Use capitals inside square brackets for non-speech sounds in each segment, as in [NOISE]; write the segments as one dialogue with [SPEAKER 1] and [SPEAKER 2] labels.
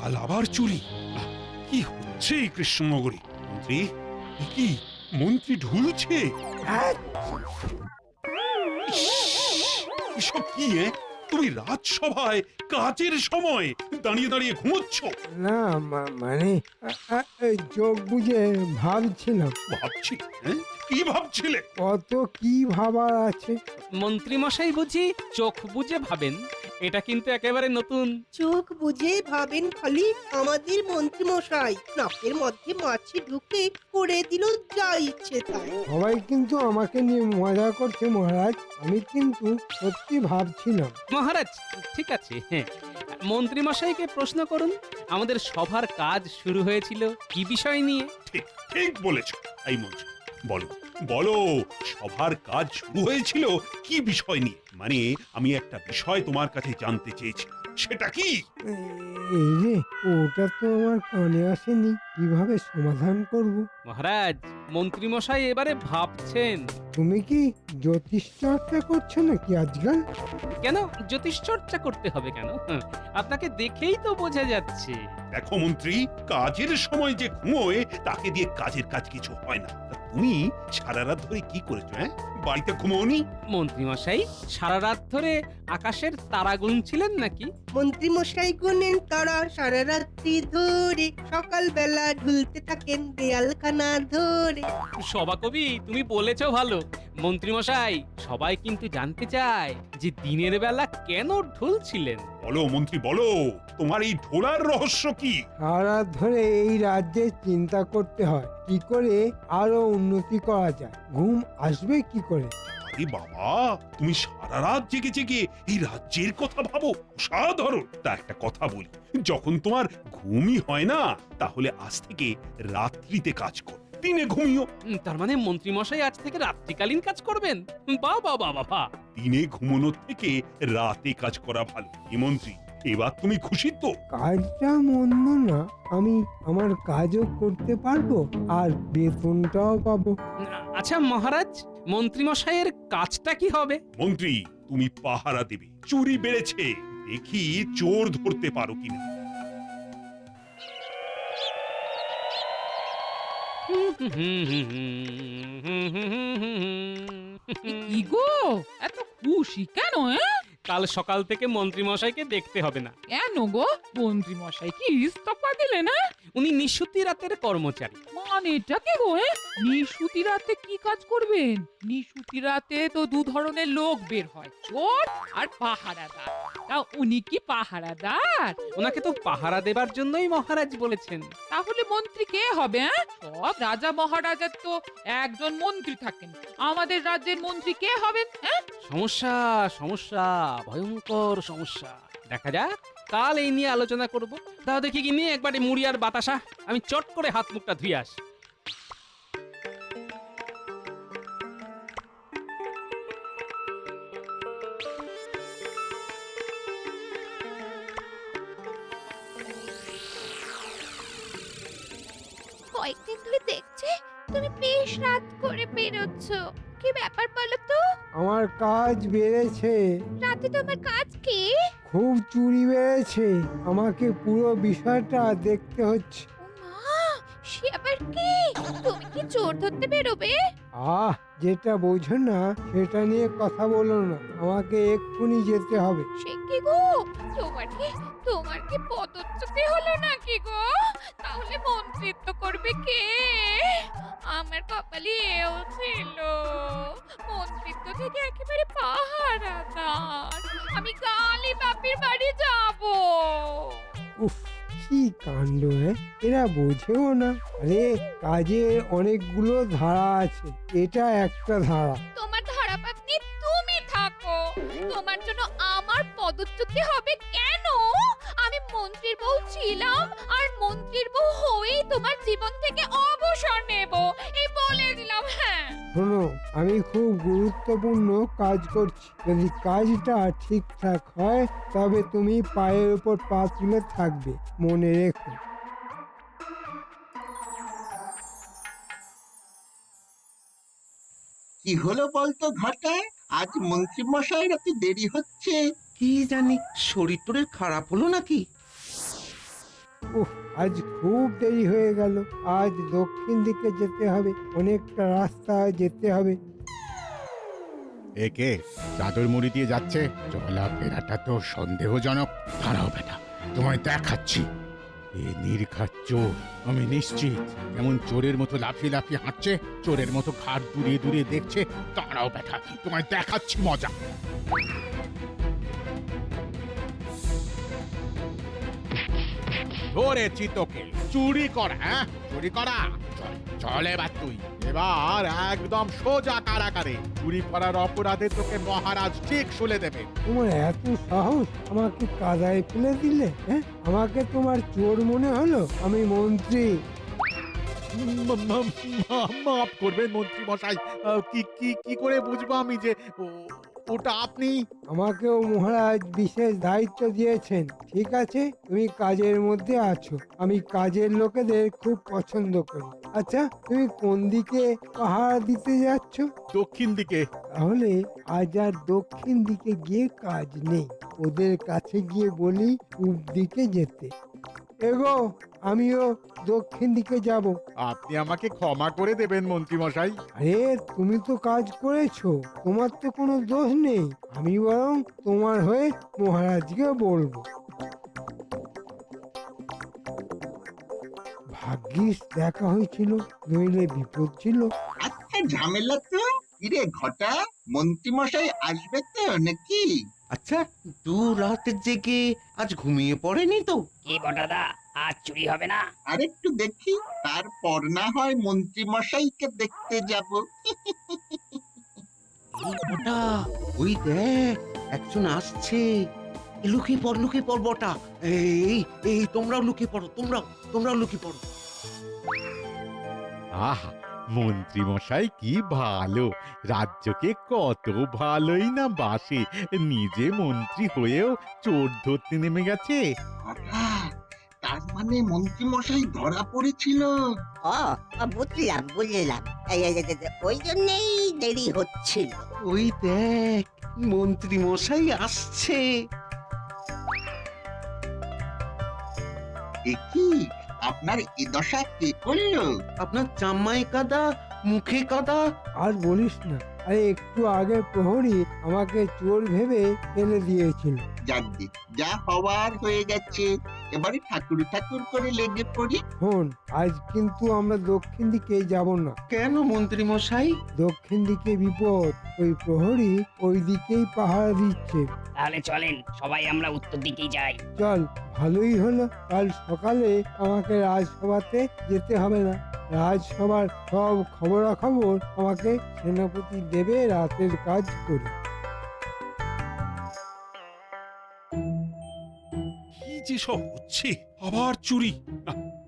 [SPEAKER 1] কাল আবার চুরি? কি হচ্ছে এই কৃষ্ণনগরে? মন্ত্রী? এ কি? মন্ত্রী ঢুলছে? ইস, এসব কি এ? তুমি রাজসভায় কাজের সময় দাঁড়িয়ে দাঁড়িয়ে ঘুমোচ্ছ?
[SPEAKER 2] না মা- মানে আ- আ- এই চোখ বুঝে ভাবছিলাম।
[SPEAKER 1] ভাবছি হ্যাঁ? কি ভাবছিলে?
[SPEAKER 2] কত কি ভাবার আছে?
[SPEAKER 3] মন্ত্রীমশাই বুঝি চোখ বুঝে ভাবেন? এটা কিন্তু একেবারে নতুন।
[SPEAKER 4] চোখ বুঝে ভাবেন খালি আমাদের মন্ত্রী মশাই নাকের মধ্যে মাছি ঢুকে করে দিল যা ইচ্ছে তাই।
[SPEAKER 2] সবাই কিন্তু আমাকে নিয়ে মজা করছে মহারাজ। আমি কিন্তু সত্যি ভাবছিলাম।
[SPEAKER 3] মহারাজ ঠিক আছে হ্যাঁ। মন্ত্রীমশাইকে প্রশ্ন করুন আমাদের সভার কাজ শুরু হয়েছিল কি বিষয় নিয়ে?
[SPEAKER 1] ঠিক ঠিক বলেছ এই মন্ত্রী বলো। বলো সভার কাজ শুরু হয়েছিল? কি বিষয় নিয়ে? মানে আমি একটা বিষয় তোমার কাছে জানতে চেয়েছি। সেটা কি?
[SPEAKER 2] এই রে ওটা তো আমার কানে আসেনি। কীভাবে সমাধান করব?
[SPEAKER 3] মহারাজ মন্ত্রীমশাই এবারে ভাবছেন।
[SPEAKER 2] তুমি কি জ্যোতিষ চর্চা করছ নাকি আজকাল?
[SPEAKER 3] কেন? জ্যোতিষ চর্চা করতে হবে কেন? আপনাকে দেখেই তো বোঝা যাচ্ছে।
[SPEAKER 1] দেখো মন্ত্রী কাজের সময় যে ঘুমোয় তাকে দিয়ে কাজের কাজ কিছু হয় না। তুমি সারা রাত ধরে কি করেছ হ্যাঁ? বাড়িতে ঘুমোনি
[SPEAKER 3] মন্ত্রীমশাই সারা রাত ধরে আকাশের তারা গুনছিলেন নাকি?
[SPEAKER 4] মন্ত্রী মশাই গুনেন তারা সারা রাত্রি ধরে সকালবেলা ঢুলতে থাকেন দেয়ালখানা ধরে।
[SPEAKER 3] সভাকবি তুমি বলেছ ভালো। মন্ত্রীমশাই সবাই কিন্তু জানতে চায় যে দিনের বেলা কেন ঢুলছিলেন?
[SPEAKER 1] বলো মন্ত্রী বলো। তোমার এই ঢোলার রহস্য কি?
[SPEAKER 2] সারা ধরে এই রাজ্যে চিন্তা করতে হয় কি করে আরও উন্নতি করা যায়? ঘুম আসবে কি করে?
[SPEAKER 1] আরে বাবা তুমি সারা রাত জেগে জেগে এই রাজ্যের কথা ভাবো সাধারণ তা একটা কথা বলি যখন তোমার ঘুমই হয় না তাহলে আজ থেকে রাত্রিতে কাজ কর দিনে ঘুমিও।
[SPEAKER 3] তার মানে মন্ত্রীমশাই আজ থেকে রাত্রিকালীন কাজ করবেন? বা বা বা বাবা
[SPEAKER 1] দিনে ঘুমানোর থেকে রাতে কাজ করা ভালো কি মন্ত্রী। এবার তুমি খুশি তো
[SPEAKER 2] কাজটা মন্দ না আমি আমার কাজও করতে পারব আর বেতনটাও পাবো
[SPEAKER 3] আচ্ছা মহারাজ মন্ত্রীমশাইয়ের কাজটা কি হবে
[SPEAKER 1] মন্ত্রী তুমি পাহারা দেবে চুরি বেড়েছে দেখি চোর ধরতে পারো কিনা
[SPEAKER 5] কি গো এত খুশি কেন এ?
[SPEAKER 3] কাল সকাল থেকে মন্ত্রী মশাইকে দেখতে হবে না।
[SPEAKER 5] কেন গো? মন্ত্রী মশাই কি ইস্তফা দিলে না
[SPEAKER 3] উনি নিশুতি রাতের কর্মচারী।
[SPEAKER 5] মানেটা কি গো এ? নিশুতি রাতে কি কাজ করবেন? নিশুতি রাতে তো দু ধরনের লোক বের হয় চোর আর পাহারাদার। তা উনি কি পাহারাদার?
[SPEAKER 3] ওনাকে তো পাহারা দেবার জন্যই মহারাজ বলেছেন।
[SPEAKER 5] তাহলে মন্ত্রী কে হবে হ্যাঁ? সব রাজা মহারাজার তো একজন মন্ত্রী থাকেন। আমাদের রাজ্যের মন্ত্রী কে হবেন হ্যাঁ?
[SPEAKER 3] সমস্যা সমস্যা ভয়ঙ্কর সমস্যা। দেখা যাক। কাল এই নিয়ে আলোচনা করব। তাহলে দেখি কি নিয়ে একবারে মুড়ি আর বাতাসা। আমি চট করে হাত মুখটা ধুয়ে আসি।
[SPEAKER 6] কয়েকদিন ধরে দেখছে তুমি বেশ রাত করে বেরোচ্ছ। কি ব্যাপার বলো তো?
[SPEAKER 2] আমার কাজ বেড়েছে।
[SPEAKER 6] রাতে তো আমার কাজ
[SPEAKER 2] খুব চুরি বেড়েছে আমাকে পুরো বিষয়টা দেখতে হচ্ছে।
[SPEAKER 6] সে আবার কি? তুমি কি চোর ধরতে বেরোবে?
[SPEAKER 2] আহ যেটা বোঝো না সেটা নিয়ে কথা বলো না। আমাকে এক্ষুনি যেতে হবে।
[SPEAKER 6] সে কি গো? তোমার কি তোমার কি পদচ্যুতি হলো নাকি গো? তাহলে মন্ত্রিত্ব করবে কে? আমার কপালে এও ছিল। মন্ত্রিত্ব থেকে একেবারে পাহারাদার আমি কালই বাপির বাড়ি যাব।
[SPEAKER 2] উফ কি কাণ্ড হ্যাঁ? এরা বোঝেও না। আরে কাজে অনেকগুলো ধারা আছে। এটা একটা ধারা।
[SPEAKER 6] তোমার তুমি থাকো তোমার জন্য আমার পদচ্যুতি হবে কেন? আমি মন্ত্রীর বউ ছিলাম আর মন্ত্রীর বউ হয়েই তোমার জীবন থেকে অবসর নেব। এই বলে দিলাম হ্যাঁ।
[SPEAKER 2] শোনো আমি খুব গুরুত্বপূর্ণ কাজ করছি। যদি কাজটা ঠিকঠাক হয় তবে তুমি পায়ের উপর পা তুলে থাকবে। মনে রেখো।
[SPEAKER 7] কি হলো বলতো ঘটা? আজ মন্ত্রী মশাইয়ের এত দেরি হচ্ছে। কি জানি শরীর টরীর খারাপ হলো নাকি?
[SPEAKER 2] উহ আজ খুব দেরি হয়ে গেল। আজ দক্ষিণ দিকে যেতে হবে অনেকটা রাস্তা যেতে হবে।
[SPEAKER 8] একে চাদর মুড়ি দিয়ে যাচ্ছে। চলা ফেরাটা তো সন্দেহজনক। দাঁড়াও বেটা তোমায় দেখাচ্ছি। এ নির্ঘাত চোর। আমি নিশ্চিত, এমন চোরের মতো লাফিয়ে লাফিয়ে হাঁটছে, চোরের মতো ঘাট দূরিয়ে দূরে দেখছে। তারাও ব্যথা তোমায় দেখাচ্ছি মজা। ধরেছি তোকে। চুরি করা হ্যাঁ? চুরি করা? চল চল এবার তুই। এবার একদম সোজা কারাগারে। চুরি করার অপরাধে তোকে মহারাজ ঠিক শুলে দেবে।
[SPEAKER 2] তোমার এত সাহস আমাকে কাদায় ফেলে দিলে হ্যাঁ? আমাকে তোমার চোর মনে হলো? আমি মন্ত্রী।
[SPEAKER 8] মা- মা- মা- মাফ করবেন মন্ত্রী মশাই আহ, কি কি কি করে বুঝব আমি যে ও- ওটা আপনি?
[SPEAKER 2] আমাকেও মহারাজ বিশেষ দায়িত্ব দিয়েছেন। ঠিক আছে? তুমি কাজের মধ্যে আছো। আমি কাজের লোকেদের খুব পছন্দ করি। আচ্ছা তুমি কোন দিকে পাহাড় দিতে যাচ্ছ?
[SPEAKER 8] দক্ষিণ দিকে।
[SPEAKER 2] তাহলে আজ আর দক্ষিণ দিকে গিয়ে কাজ নেই। ওদের কাছে গিয়ে বলি পূব দিকে যেতে। এগো আমিও দক্ষিণ দিকে যাব।
[SPEAKER 8] আপনি আমাকে ক্ষমা করে দেবেন মন্ত্রী মশাই
[SPEAKER 2] আরে তুমি তো কাজ করেছ তোমার তো কোনো দোষ নেই। আমি বরং তোমার হয়ে মহারাজকে বলব। ভাগ্যিস দেখা হয়েছিল নইলে বিপদ ছিল।
[SPEAKER 9] আচ্ছা ঝামেলা তো? কিরে ঘটা মন্ত্রীমশাই আসবে তো নাকি?
[SPEAKER 7] আচ্ছা দু রাত জেগে আজ ঘুমিয়ে পড়েনি তো?
[SPEAKER 10] কি বটাদা আজ চুরি হবে না?
[SPEAKER 9] আরেকটু দেখি তারপর না হয় মন্ত্রীমশাইকে দেখতে যাব।
[SPEAKER 7] বটা ওই দেখ একজন আসছে। লুকিয়ে পড় লুকিয়ে পড় বটা। এই এই তোমরাও লুকিয়ে পড়ো তোমরাও তোমরাও লুকিয়ে পড়ো।
[SPEAKER 8] আহা মন্ত্রী মশাই কি ভালো? রাজ্যকে কত ভালোই না বাসে। নিজে মন্ত্রী হয়েও চোর ধরতে নেমে গেছে।
[SPEAKER 9] তার মানে মন্ত্রীমশাই ধরা পড়েছিল।
[SPEAKER 10] ও বুঝলাম বুঝলাম। এই, এই, এই, এই, ওই জন্যই দেরি হচ্ছিল।
[SPEAKER 7] ওই দেখ মন্ত্রী মশাই আসছে।
[SPEAKER 9] এ কি আপনার এ দশা কে করল?
[SPEAKER 7] আপনার চাম্মাই কাদা মুখে কাদা।
[SPEAKER 2] আর বলিস না আরে একটু আগে প্রহরী আমাকে চোর ভেবে ফেলে দিয়েছিল।
[SPEAKER 9] যাক যা হওয়ার হয়ে গেছে। এবারে ঠাকুর ঠাকুর করে লেগে পড়ি।
[SPEAKER 2] শোন আজ কিন্তু আমরা দক্ষিণ দিকে যাব না।
[SPEAKER 7] কেন মন্ত্রী মশাই?
[SPEAKER 2] দক্ষিণ দিকে বিপদ ওই প্রহরী ওই দিকেই পাহারা দিচ্ছে।
[SPEAKER 10] তাহলে চলেন সবাই আমরা উত্তর দিকেই যাই।
[SPEAKER 2] চল ভালোই হলো কাল সকালে আমাকে রাজসভাতে যেতে হবে না। রাজসভার সব খবরাখবর আমাকে সেনাপতি দেবে রাতের কাজ করে।
[SPEAKER 1] যে সব হচ্ছে আবার চুরি?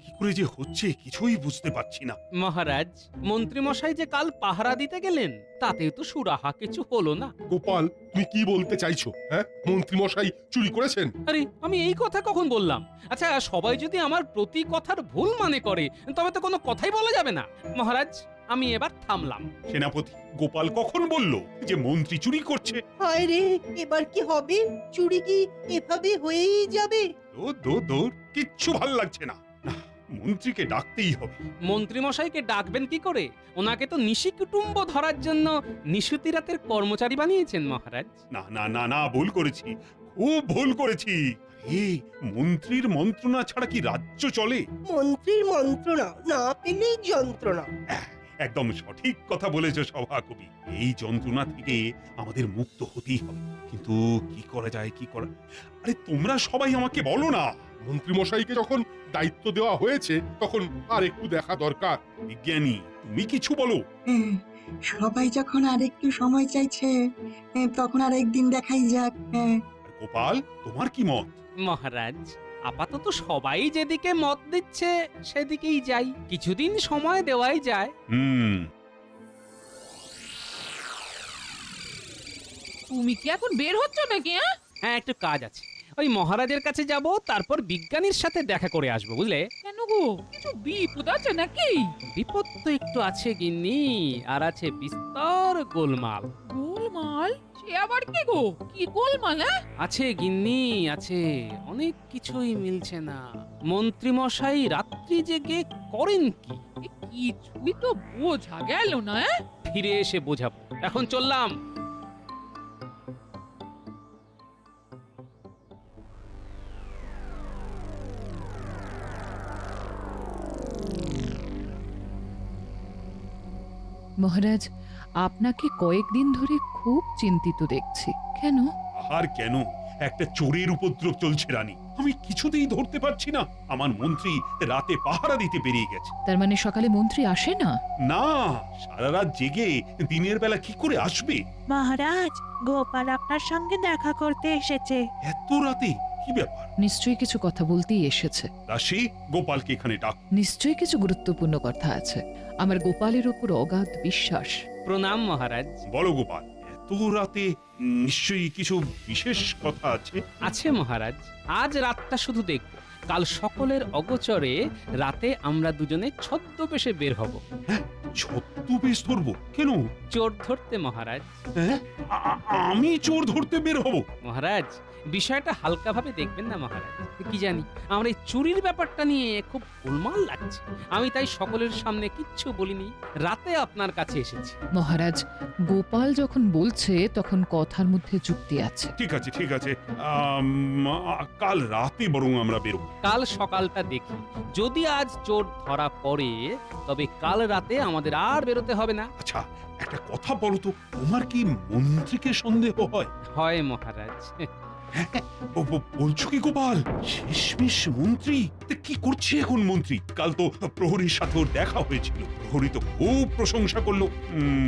[SPEAKER 1] কি করে যে হচ্ছে কিছুই বুঝতে পারছি না।
[SPEAKER 3] মহারাজ মন্ত্রীমশাই যে কাল পাহারা দিতে গেলেন তাতেও তো সুরাহা কিছু হলো না।
[SPEAKER 11] গোপাল তুমি কি বলতে চাইছো হ্যাঁ? মন্ত্রী মশাই চুরি করেছেন?
[SPEAKER 3] আরে আমি এই কথা কখন বললাম? আচ্ছা সবাই যদি আমার প্রতি কথার ভুল মানে করে তবে তো কোনো কথাই বলা যাবে না। মহারাজ আমি এবার থামলাম।
[SPEAKER 1] সেনাপতি গোপাল কখন বলল যে মন্ত্রী চুরি করছে?
[SPEAKER 4] হায় রে এবার কি হবে? চুরি কি এভাবে হয়েই যাবে?
[SPEAKER 1] দূর দূর দূর কিচ্ছু ভালো লাগছে না। না মন্ত্রীকে ডাকতেই হবে।
[SPEAKER 3] মন্ত্রীমশাইকে ডাকবেন কি করে? ওনাকে তো নিশি কুটুম্ব ধরার জন্য নিশুতিরাতের কর্মচারী বানিয়েছেন মহারাজ।
[SPEAKER 1] না না না না ভুল করেছি। খুব ভুল করেছি। এ মন্ত্রীর মন্ত্রণা ছাড়া কি রাজ্য চলে?
[SPEAKER 4] মন্ত্রীর মন্ত্রণা না পেলেই যন্ত্রণা।
[SPEAKER 1] একদম সঠিক কথা বলেছ সভাকবি। এই যন্ত্রণা থেকে আমাদের মুক্ত হতেই হবে। কিন্তু কি করা যায় কি করা আরে তোমরা সবাই আমাকে বলো না।
[SPEAKER 11] মন্ত্রী মশাইকে যখন দায়িত্ব দেওয়া হয়েছে তখন আর একটু দেখা দরকার।
[SPEAKER 1] বিজ্ঞানী তুমি কিছু বলো।
[SPEAKER 12] সবাই যখন আর একটু সময় চাইছে তখন আর একদিন দেখাই যাক হ্যাঁ
[SPEAKER 1] গোপাল তোমার কি মত?
[SPEAKER 3] মহারাজ আপাতত সবাই যেদিকে মত দিচ্ছে সেদিকেই যাই। কিছুদিন সময় দেওয়াই যায়।
[SPEAKER 1] হুম।
[SPEAKER 5] তুমি কি এখন বের হচ্ছ নাকি হ্যাঁ?
[SPEAKER 3] হ্যাঁ একটু কাজ আছে। ওই মহারাজের কাছে যাব তারপর বিজ্ঞানীর সাথে দেখা করে আসব বুঝলে?
[SPEAKER 5] কেন গো? কিছু বিপদ আছে নাকি?
[SPEAKER 3] বিপদ তো একটু আছে গিন্নি আর আছে বিস্তর গোলমাল।
[SPEAKER 5] গোলমাল? সে আবার কি গো? কি গোলমাল হ্যাঁ?
[SPEAKER 3] আছে গিন্নি আছে। অনেক কিছুই মিলছে না। মন্ত্রী মশাই রাত্রি জেগে করেন কি?
[SPEAKER 5] এ কিছুই তো বোঝা গেল না হ্যাঁ?
[SPEAKER 3] ফিরে এসে বোঝাবো। এখন চললাম।
[SPEAKER 5] মহারাজ আপনাকে কয়েকদিন ধরে খুব চিন্তিত দেখছি। কেন?
[SPEAKER 1] আর কেন? একটা চোরের উপদ্রব চলছে রানী। আমি কিছুতেই ধরতে পারছি না। আমার মন্ত্রী রাতে পাহারা দিতে বেরিয়ে গেছে।
[SPEAKER 5] তার মানে সকালে মন্ত্রী আসে না?
[SPEAKER 1] না সারা রাত জেগে দিনের বেলা কি করে আসবে?
[SPEAKER 13] মহারাজ গোপাল আপনার সঙ্গে দেখা করতে এসেছে।
[SPEAKER 1] এত রাতে? কি ব্যাপার?
[SPEAKER 5] নিশ্চয়ই কিছু কথা বলতেই এসেছে।
[SPEAKER 1] দাসী গোপালকে এখানে ডাক।
[SPEAKER 5] নিশ্চয়ই কিছু গুরুত্বপূর্ণ কথা আছে। আমার গোপালের উপর অগাধ বিশ্বাস।
[SPEAKER 3] প্রণাম মহারাজ।
[SPEAKER 1] বলো গোপাল এত রাতে নিশ্চয়ই কিছু বিশেষ কথা আছে?
[SPEAKER 3] আছে মহারাজ। আজ রাতটা শুধু দেখব। কাল সকলের অগোচরে রাতে আমরা দুজনে ছদ্মবেশে বের হব।
[SPEAKER 1] ছদ্মবেশ ধরবো? কেন?
[SPEAKER 3] চোর ধরতে মহারাজ।
[SPEAKER 1] হ্যাঁ? আ- আ- আমি চোর ধরতে বের হব?
[SPEAKER 3] মহারাজ বিষয়টা হালকাভাবে দেখবেন না মহারাজ। কি জানি আমার এই চুরির ব্যাপারটা নিয়ে খুব গোলমাল লাগছে। আমি তাই সকলের সামনে কিচ্ছু বলিনি রাতে আপনার কাছে এসেছি।
[SPEAKER 5] মহারাজ গোপাল যখন বলছে তখন কথার মধ্যে যুক্তি আছে।
[SPEAKER 1] ঠিক আছে ঠিক আছে। আম, আ- কাল রাতে বরং আমরা বেরোবো।
[SPEAKER 3] কাল সকালটা দেখি। যদি আজ চোর ধরা পড়ে তবে কাল রাতে আমাদের আর বেরোতে হবে না।
[SPEAKER 1] আচ্ছা একটা কথা বলো তো তোমার কি মন্ত্রীকে সন্দেহ হয়?
[SPEAKER 3] হয় মহারাজ।
[SPEAKER 1] বলছো কি গোপাল? শেষমেশ মন্ত্রী? কি করছে এখন মন্ত্রী? কাল তো প্রহরীর সাথে ওর দেখা হয়েছিল। প্রহরী তো খুব প্রশংসা করল।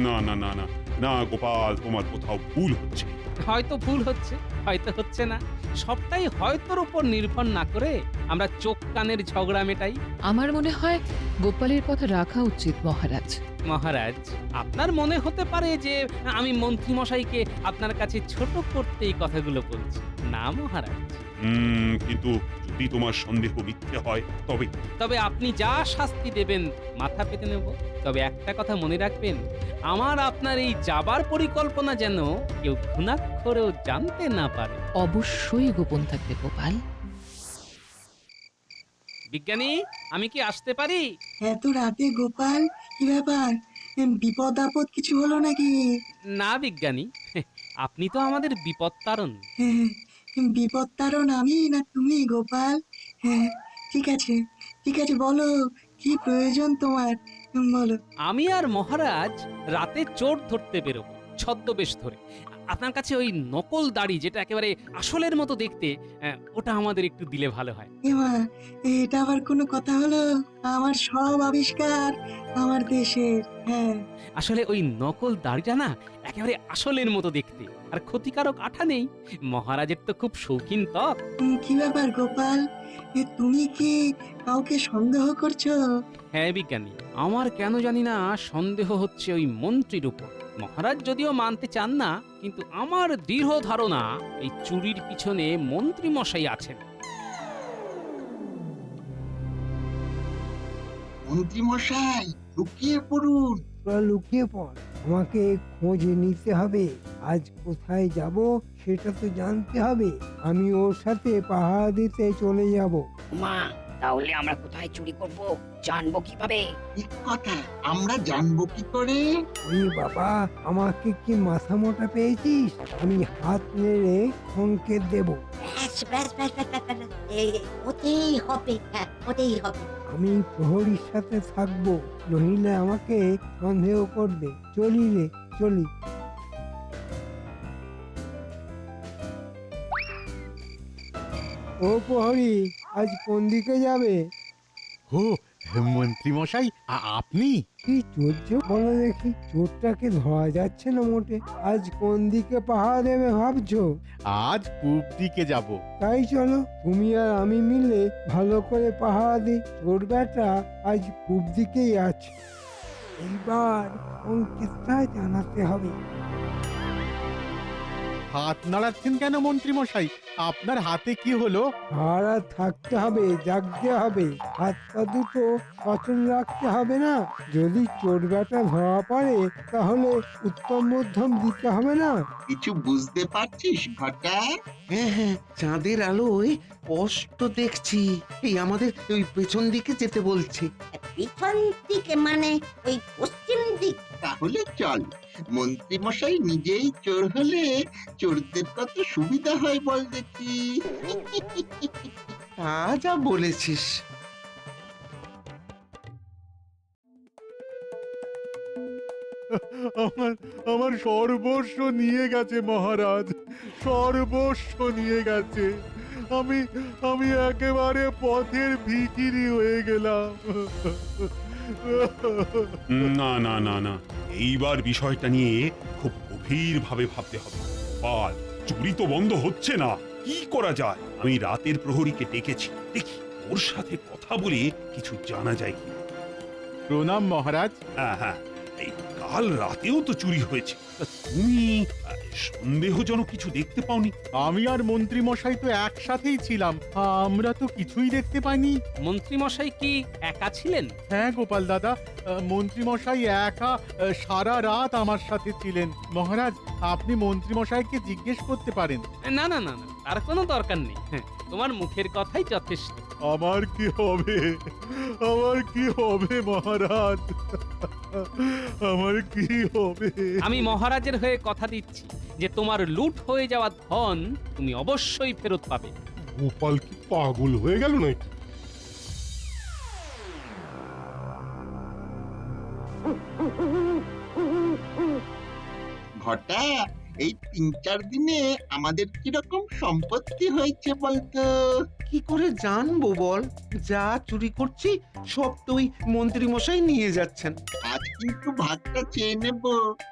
[SPEAKER 1] না না না না না গোপাল, তোমার কোথাও ভুল হচ্ছে।
[SPEAKER 3] হয়তো ভুল হচ্ছে হয়তো হচ্ছে না। সবটাই হয়তোর উপর নির্ভর না করে আমরা চোখ কানের ঝগড়া মেটাই।
[SPEAKER 5] আমার মনে হয় গোপালের কথা রাখা উচিত মহারাজ।
[SPEAKER 3] মহারাজ আপনার মনে হতে পারে যে আমি মন্ত্রী মশাইকে আপনার কাছে ছোট করতে এই কথাগুলো বলছি। না মহারাজ
[SPEAKER 1] উম, কিন্তু যদি তোমার সন্দেহ মিথ্যে হয় তবে
[SPEAKER 3] তবে আপনি যা শাস্তি দেবেন মাথা পেতে নেব। তবে একটা কথা মনে রাখবেন আমার আপনার এই যাবার পরিকল্পনা যেন কেউ ঘুণাক্ষরেও জানতে না পারে।
[SPEAKER 5] অবশ্যই গোপন থাকবে গোপাল।
[SPEAKER 3] বিজ্ঞানী আমি কি আসতে পারি?
[SPEAKER 12] এত রাতে গোপাল কি ব্যাপার? এম, বিপদ আপদ কিছু হলো নাকি?
[SPEAKER 3] না বিজ্ঞানী [LAUGHS] আপনি তো আমাদের বিপদ তারণ।
[SPEAKER 12] হ্যাঁ, বিপদ তারণ আমি না তুমি গোপাল। হ্যাঁ ঠিক আছে ঠিক আছে বলো কি প্রয়োজন তোমার? বলো।
[SPEAKER 3] আমি আর মহারাজ রাতে চোর ধরতে বেরোবো ছদ্মবেশ ধরে। আপনার কাছে ওই নকল দাড়ি যেটা একেবারে আসলের মতো দেখতে ওটা আমাদের একটু দিলে ভালো হয়।
[SPEAKER 12] এমা এটা আবার কোনো কথা হলো? আমার সব আবিষ্কার আমার দেশের হ্যাঁ।
[SPEAKER 3] আসলে ওই নকল দাড়িটা না একেবারে আসলের মতো দেখতে। আর ক্ষতিকারক আঠা নেই। মহারাজের তো খুব শৌখিন ত্বক
[SPEAKER 12] কি ব্যাপার গোপাল? এ, তুমি কি কাউকে সন্দেহ করছ?
[SPEAKER 3] হ্যাঁ বিজ্ঞানী আমার কেন জানি না সন্দেহ হচ্ছে ওই মন্ত্রীর উপর। মহারাজ যদিও মানতে চান না কিন্তু আমার দৃঢ় ধারণা এই চুরির পিছনে মন্ত্রী মশাই আছেন।
[SPEAKER 9] মন্ত্রী মশাই লুকিয়ে পড়ুন।
[SPEAKER 2] লুকিয়ে পড়। আমাকে খোঁজ নিতে হবে। আজ কোথায় যাব সেটা তো জানতে হবে। আমি ওর সাথে পাহাড় দিতে চলে যাব।
[SPEAKER 10] মা তাহলে আমরা কোথায় চুরি করব? জানব কীভাবে?
[SPEAKER 9] ঠিক কথা। আমরা জানব কি করে?
[SPEAKER 2] ওই বাবা আমাকে কি মাথা মোটা পেয়েছিস? আমি হাত নেড়ে সংকেত দেব।
[SPEAKER 10] ব্যাস ব্যাস ব্যাস ব্যাস ব্যাস, ব্যাস। এই, ওতেই হবে হ্যাঁ ওতেই হবে।
[SPEAKER 2] আমি প্রহরীর সাথে থাকব। নহিলে আমাকে সন্দেহ করবে। চলি রে চলি। ও প্রহরী আজ কোন দিকে যাবে?
[SPEAKER 8] ও মন্ত্রী মশাই আপনি?
[SPEAKER 2] কি চলছে বলো দেখি চোরটাকে ধরা যাচ্ছে না মোটে। আজ কোন দিকে পাহাড় দেবে ভাবছ?
[SPEAKER 8] আজ পূব দিকে যাব।
[SPEAKER 2] তাই চলো তুমি আর আমি মিলে ভালো করে পাহারা দিই। চোর বেটা আজ পূব দিকেই আছে। এইবার সংকেতটা জানাতে হবে।
[SPEAKER 8] হাত নাড়াচ্ছেন কেন মন্ত্রী মশাই আপনার হাতে কি হলো?
[SPEAKER 2] ভাড়া থাকতে হবে জাগতে হবে। হাত পা দুটো অচল রাখতে হবে না। যদি চোর ব্যাটা ধরা পড়ে তাহলে উত্তম মধ্যম দিতে হবে না।
[SPEAKER 9] কিছু বুঝতে পারছিস ঘটা
[SPEAKER 7] হ্যাঁ হ্যাঁ চাঁদের আলোয় স্পষ্ট দেখছি। এই আমাদের ওই পেছন দিকে যেতে বলছে।
[SPEAKER 10] পিছন দিকে মানে ওই পশ্চিম দিক?
[SPEAKER 9] তাহলে চল। মন্ত্রী মশাই নিজেই চোর হলে চোরদের কত সুবিধা হয় বল দেখি। [LAUGHS]
[SPEAKER 7] তা যা বলেছিস। [LAUGHS]
[SPEAKER 8] আমার আমার সর্বস্ব নিয়ে গেছে মহারাজ। সর্বস্ব নিয়ে গেছে। আমি আমি একেবারে পথের ভিখিরি হয়ে গেলাম।
[SPEAKER 1] না না না না। এইবার বিষয়টা নিয়ে খুব গভীরভাবে ভাবতে হবে। পাল চুরি তো বন্ধ হচ্ছে না। কি করা যায়? আমি রাতের প্রহরীকে ডেকেছি। দেখি ওর সাথে কথা বলে কিছু জানা যায় কি
[SPEAKER 8] প্রণাম মহারাজ।
[SPEAKER 1] হ্যাঁ হ্যাঁ। এই কাল রাতেও তো চুরি হয়েছে। তা তুমি সন্দেহজনক কিছু দেখতে পাওনি।
[SPEAKER 8] আমি আর মন্ত্রী মশাই তো একসাথেই ছিলাম। আমরা তো কিছুই দেখতে পাইনি।
[SPEAKER 3] মন্ত্রী মশাই কি একা ছিলেন?
[SPEAKER 8] হ্যাঁ গোপাল দাদা। মন্ত্রী মশাই একা আহ, সারা রাত আমার সাথে ছিলেন। মহারাজ আপনি মন্ত্রী মশাইকে জিজ্ঞেস করতে পারেন।
[SPEAKER 3] না না না না তার কোনো দরকার নেই। হ্যাঁ তোমার মুখের কথাই যথেষ্ট।
[SPEAKER 8] আমার কি হবে? আমার কি হবে মহারাজ? আমার কি হবে?
[SPEAKER 3] আমি মহারাজের হয়ে কথা দিচ্ছি যে তোমার লুট হয়ে যাওয়া ধন তুমি অবশ্যই ফেরত পাবে।
[SPEAKER 11] গোপাল কি পাগল হয়ে গেল নাকি?
[SPEAKER 9] ঘটা এই তিন চার দিনে আমাদের কীরকম সম্পত্তি হয়েছে বলতো?
[SPEAKER 7] কি করে জানব বল? যা চুরি করছি সব তো ওই মন্ত্রী মশাই নিয়ে যাচ্ছেন।
[SPEAKER 9] আজ কিন্তু ভাগটা চেয়ে নেব।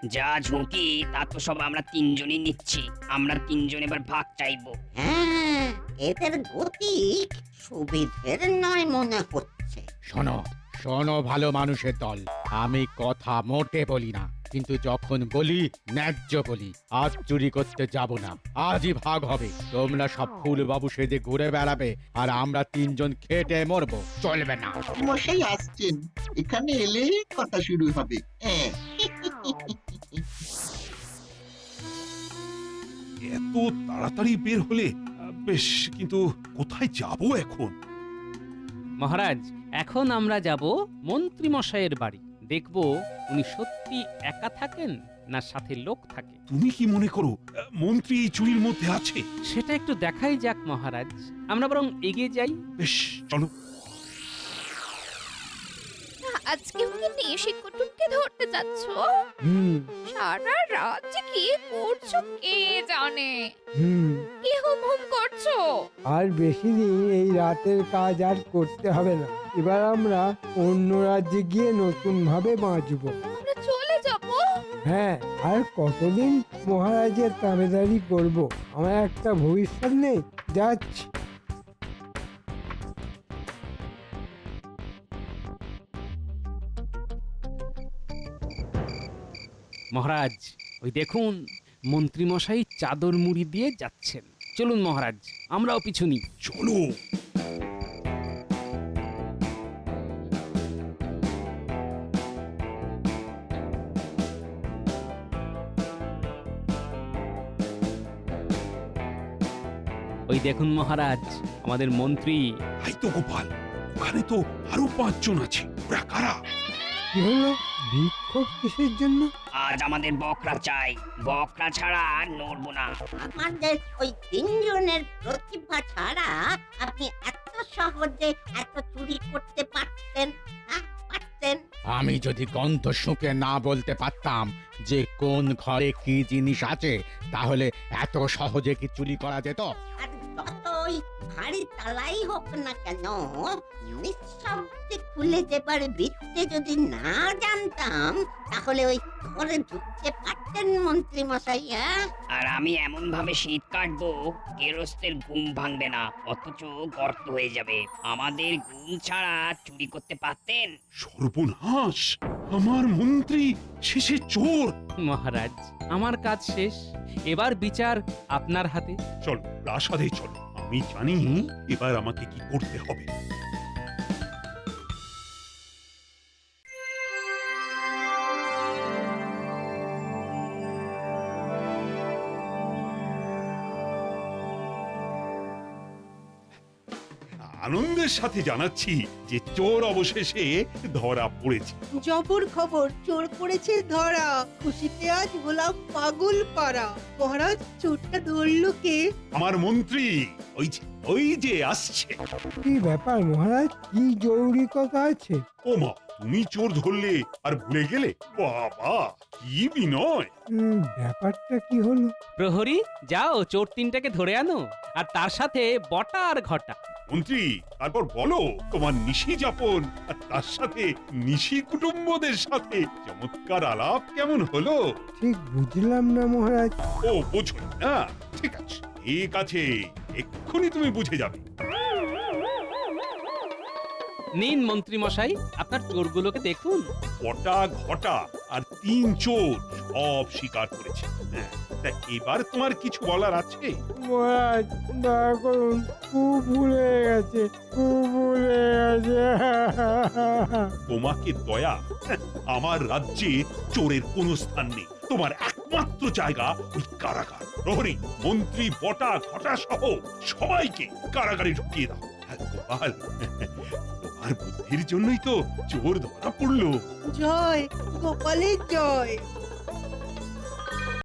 [SPEAKER 14] যা ঝুঁকি তা তো সব আমরা তিনজনই নিচ্ছি। আমরা তিনজন এবার ভাগ চাইব।
[SPEAKER 10] হ্যাঁ এদের গতিক সুবিধের নয় মনে হচ্ছে।
[SPEAKER 8] শোনো শোনো ভালো মানুষের দল। আমি কথা মোটে বলি না। কিন্তু যখন বলি ন্যায্য বলি আজ চুরি করতে যাব না আজই ভাগ হবে। তোমরা সব ফুল বাবু সেজে ঘুরে বেড়াবে আর আমরা তিনজন খেটে মরবো চলবে না।
[SPEAKER 9] মশাই আসছেন। এখানে এলেই কথা শুরু হবে। হ্যাঁ।
[SPEAKER 1] এত তাড়াতাড়ি বের হলে আহ, বেশ কিন্তু কোথায় যাব এখন?
[SPEAKER 3] মহারাজ এখন আমরা যাব মন্ত্রী মশাইয়ের বাড়ি। দেখব উনি সত্যি একা থাকেন না সাথে লোক থাকে।
[SPEAKER 1] তুমি কি মনে করো আহ, মন্ত্রী এই চুরির মধ্যে আছে?
[SPEAKER 3] সেটা একটু দেখাই যাক মহারাজ। আমরা বরং এগিয়ে যাই।
[SPEAKER 1] বেশ চলো।
[SPEAKER 6] আজকে ওকে নিয়ে কুটুমকে ধরতে যাচ্ছ?
[SPEAKER 2] হুম।
[SPEAKER 6] সারা রাত যে কি করছ কে জানে?
[SPEAKER 2] হুম।
[SPEAKER 6] কি হুম হুম করছ?
[SPEAKER 2] আর বেশি দিন এই রাতের কাজ আর করতে হবে না। এবার আমরা অন্য রাজ্যে গিয়ে নতুন ভাবে বাঁচবো।
[SPEAKER 6] আমরা চলে যাব?
[SPEAKER 2] হ্যাঁ আর কতদিন মহারাজের তাবেদারি করব? আমার একটা ভবিষ্যৎ নেই। যাচ্ছি।
[SPEAKER 3] মহারাজ ওই দেখুন মন্ত্রী মশাই চাদর মুড়ি দিয়ে যাচ্ছেন। চলুন মহারাজ আমরাও পিছু নিই।
[SPEAKER 1] চলো
[SPEAKER 3] ওই দেখুন মহারাজ আমাদের মন্ত্রী।
[SPEAKER 1] তাই তো গোপাল ওখানে তো আরও পাঁচজন আছে। ওরা কারা?
[SPEAKER 2] কি হলো? কিসের জন্য?
[SPEAKER 14] আজ আমাদের বকরা চাই। বকরা ছাড়া আর নড়বো না।
[SPEAKER 10] আমাদের ওই তিনজনের প্রতিভা ছাড়া আপনি এত সহজে এত চুরি করতে পারতেন পারতেন।
[SPEAKER 8] আমি যদি গন্ধ শুকে না বলতে পারতাম যে কোন ঘরে কি জিনিস আছে তাহলে এত সহজে কি চুরি করা যেত?
[SPEAKER 10] আর যত ওই ভারী তালাই হোক না কেন নিঃশব্দে খুলে দেবার বিদ্যে যদি না জানতাম তাহলে ওই ঘরে ঢুকতে পারতেন মন্ত্রী মশাই হ্যাঁ?
[SPEAKER 14] আর আমি এমন ভাবে শীত কাটবো গেরস্তের ঘুম ভাঙবে না অথচ গর্ত হয়ে যাবে। আমাদের ঘুম ছাড়া চুরি করতে পারতেন?
[SPEAKER 1] সর্বনাশ! আমার মন্ত্রী শেষে চোর!
[SPEAKER 3] মহারাজ আমার কাজ শেষ। এবার বিচার আপনার হাতে।
[SPEAKER 1] চলো প্রাসাদে চলো। আমি জানি এবার আমাকে কি করতে হবে? আনন্দের সাথে জানাচ্ছি যে চোর অবশেষে ধরা পড়েছে।
[SPEAKER 4] জবর খবর চোর পড়েছে ধরা। খুশিতে আজ হলাম পাগল পাড়া। মহারাজ চোরটা ধরলো কে?
[SPEAKER 1] আমার মন্ত্রী ওই যে ওই যে আসছে।
[SPEAKER 2] কি ব্যাপার মহারাজ? কি জরুরি কথা আছে?
[SPEAKER 1] ওমা তুমি চোর ধরলে আর ভুলে গেলে? বাবা কি বিনয়।
[SPEAKER 2] উম, ব্যাপারটা কি হলো?
[SPEAKER 3] প্রহরী যাও চোর তিনটাকে ধরে আনো। আর তার সাথে বটা আর ঘটা।
[SPEAKER 1] মন্ত্রী তারপর বলো তোমার নিশি যাপন আর তার সাথে নিশি কুটুম্বদের সাথে চমৎকার আলাপ কেমন হলো?
[SPEAKER 2] ঠিক বুঝলাম না মহারাজ।
[SPEAKER 1] ও বোঝো না। ঠিক আছে ঠিক আছে এক্ষুনি তুমি বুঝে যাবে।
[SPEAKER 3] নিন মন্ত্রী মশাই আপনার চোরগুলোকে দেখুন।
[SPEAKER 1] কটা ঘটা আর তিন চোর সব স্বীকার করেছে। হ্যাঁ, তা এবার তোমার কিছু বলার আছে?
[SPEAKER 2] মহারাজ দয়া করুন খুব ভুল হয়ে গেছে খুব ভুল হয়ে গেছে।
[SPEAKER 1] তোমাকে দয়া হ্যাঁ, আমার রাজ্যে চোরের কোনো স্থান নেই। তোমার একমাত্র জায়গা ওই কারাগার। প্রহরী মন্ত্রী বটা ঘটা সহ সবাইকে কারাগারে ঢুকিয়ে দাও। আর গোপাল তোমার বুদ্ধির জন্যই তো চোর ধরা পড়ল।
[SPEAKER 4] জয় গোপালের জয়।